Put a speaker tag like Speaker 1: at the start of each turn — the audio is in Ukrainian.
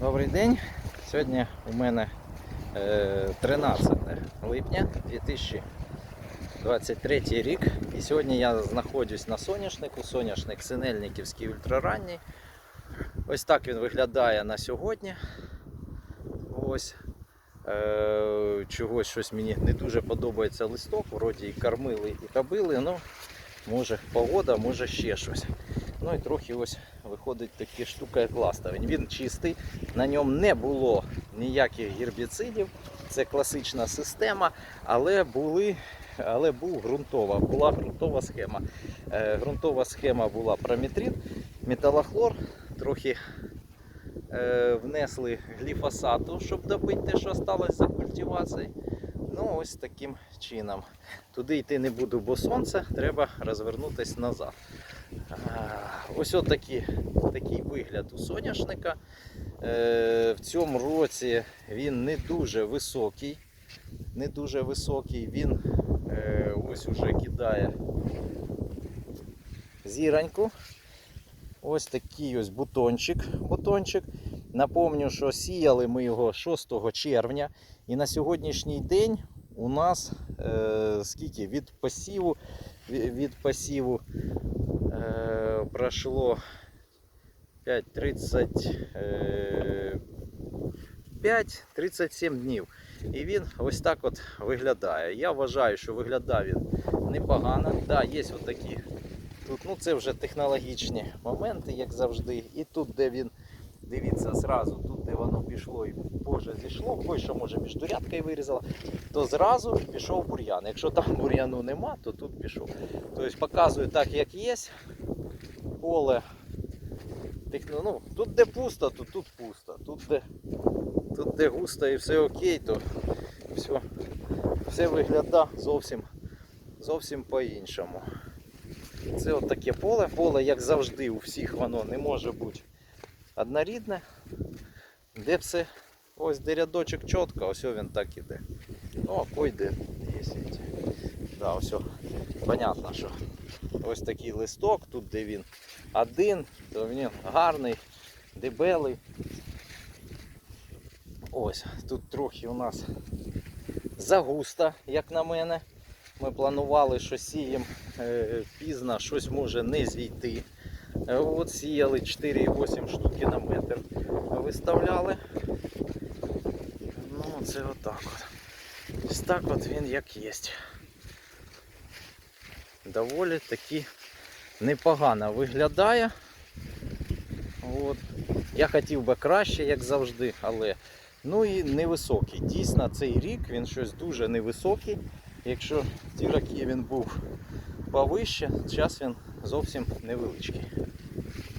Speaker 1: Добрий день. Сьогодні у мене е, 13 липня 2023 рік. І сьогодні я знаходжусь на соняшнику. Соняшник Синельниківський ультраранній. Ось так він виглядає на сьогодні. Ось. Е, чогось щось мені не дуже подобається листок. Вроді і кормили, і кабили, ну може погода, може ще щось. Ну і трохи ось виходить така штука, як ластовень. Він чистий, на ньому не було ніяких гербіцидів. Це класична система, але були. Але був ґрунтова, була ґрунтова схема. Е, ґрунтова схема була прометрин, металохлор, трохи е, внесли гліфосату, щоб добити те, що залишилось за культивацією. Ну, ось таким чином. Туди йти не буду, бо сонце, треба розвернутися назад. Ось отакий такий вигляд у соняшника. Е, в цьому році він не дуже високий. Не дуже високий. Він е, ось уже кидає зіраньку. Ось такий ось бутончик. бутончик. Напомню, що сіяли ми його 6 червня. І на сьогоднішній день у нас е, скільки від посіву, від посіву е, пройшло 5-37 днів. І він ось так от виглядає. Я вважаю, що виглядає він непогано. Так, да, є отакі. Тут ну, це вже технологічні моменти, як завжди. І тут, де він, дивіться, зразу, тут, де воно пішло і позже зійшло, ой, що може між дурядкою вирізала, то зразу пішов бур'ян. Якщо там бур'яну нема, то тут пішов. Тобто показую так, як є. Поле. Ну, тут де пусто, то тут пусто. Тут де, тут де густо і все окей, то все, все виглядає зовсім, зовсім по-іншому. Це от таке поле. Поле, як завжди, у всіх воно не може бути однорідне. Де все, ось де рядочок чітко, ось він так іде. Ну, а кой де є. Да, ось. Понятно, що ось такий листок, тут де він один, то він гарний, дебелий. Ось, тут трохи у нас загуста, як на мене. Ми планували, що сіємо е, пізно, щось може не зійти. Е, От сіяли 4,8 штуки на метр. Виставляли. Ну, це отак от. Ось так от він як є. Доволі таки непогано виглядає. От. Я хотів би краще, як завжди, але ну і невисокий. Дійсно, цей рік він щось дуже невисокий. Якщо ті роки він був повище, зараз він зовсім невеличкий.